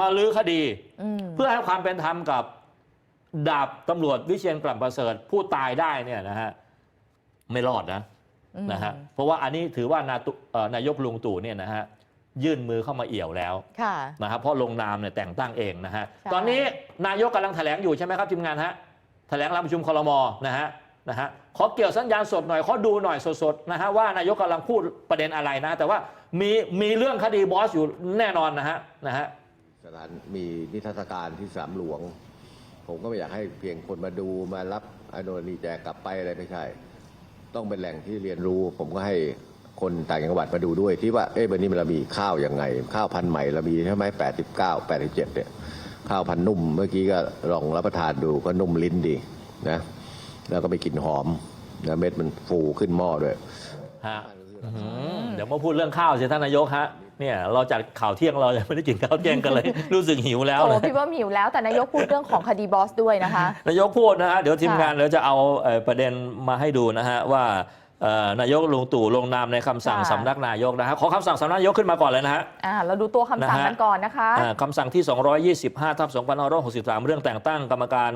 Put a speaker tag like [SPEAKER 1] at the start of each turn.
[SPEAKER 1] มาลื้อคดี
[SPEAKER 2] อืม
[SPEAKER 1] เพื่อให้ความเป็นธรรมกับดาบตำรวจวิเชียนกลั่นประเสริฐผู้ตายได้เนี่ยนะฮะไม่รอดนะ
[SPEAKER 2] อืม
[SPEAKER 1] นะฮะเพราะว่าอันนี้ถือว่านาตุเอ่อนายกลุงตู่เนี่ยนะฮะยื่นมือเข้ามาเอี่ยวแล้ว
[SPEAKER 2] ค่ะ
[SPEAKER 1] นะครับเพราะลงนามเนี่ยแต่งตั้งเองนะฮะ
[SPEAKER 2] ใช่
[SPEAKER 1] ตอนนี้นายกกำลังแถลงอยู่ใช่ไหมครับทีมงานฮะแถลงรับประชุมครมนะฮะนะฮะขอเกี่ยวสัญญาณสดหน่อยขอดูหน่อยสดๆนะฮะว่านายกกำลังพูดประเด็นอะไรนะ แต่ว่ามีมีเรื่องคดีบอสอยู่แน่นอนนะฮะนะฮะ
[SPEAKER 3] สถานมีนิทรรศการที่สนามหลวง ผมก็ไม่อยากให้เพียงคนมาดูมารับอโนนีแจกกลับไปอะไรไม่ใช่ ต้องเป็นแหล่งที่เรียนรู้ ผมก็ให้คนต่างจังหวัดมาดูด้วย ที่ว่าเอ๊ะวันนี้เรามีข้าวยังไง ข้าวพันธุ์ใหม่เรามีใช่ไหมแปดสิบเก้าแปดสิบเจ็ดเนี่ยข้าวพันธุ์นุ่มเมื่อกี้ก็ลองรับประทานดูก็นุ่มลิ้นดีนะแล้วก็ไม่กลิ่นหอมนะเม็ดมันฟูขึ้นหม้อด้วย
[SPEAKER 1] ฮะอื้อหือเดี๋ยวมาพูดเรื่องข้าวสิท่านนายกฮะ เนี่ยเราจัดข่าวเที่ยงเรายังไม่ได้กินข้าวเที่ยงกันเลย รู้สึกหิวแล้ว
[SPEAKER 2] โอ้
[SPEAKER 1] เลย
[SPEAKER 2] พี่ว่าหิวแล้วแต่นายกพูดเรื่องของคดีบอสด้วยนะคะ
[SPEAKER 1] นายกพูดนะฮะเดี๋ยวทีม
[SPEAKER 2] ค่ะ
[SPEAKER 1] งานเดี๋ยวจะเอาเอ่อประเด็นมาให้ดูนะฮะว่าเอ่อนายกลุงตู่ลงนามในคำสั่ง
[SPEAKER 2] ค่ะ
[SPEAKER 1] สำนักนายกนะฮะขอคำสั่งสำนักนายกขึ้นมาก่อนเลยนะฮะ
[SPEAKER 2] อ่าเราดูตัวคำสั่ง
[SPEAKER 1] นะฮะ
[SPEAKER 2] กันก่อนนะคะ
[SPEAKER 1] อ่าคำสั่งที่ 225ทับ2563 เรื่องแต่งตั้งกรรมการ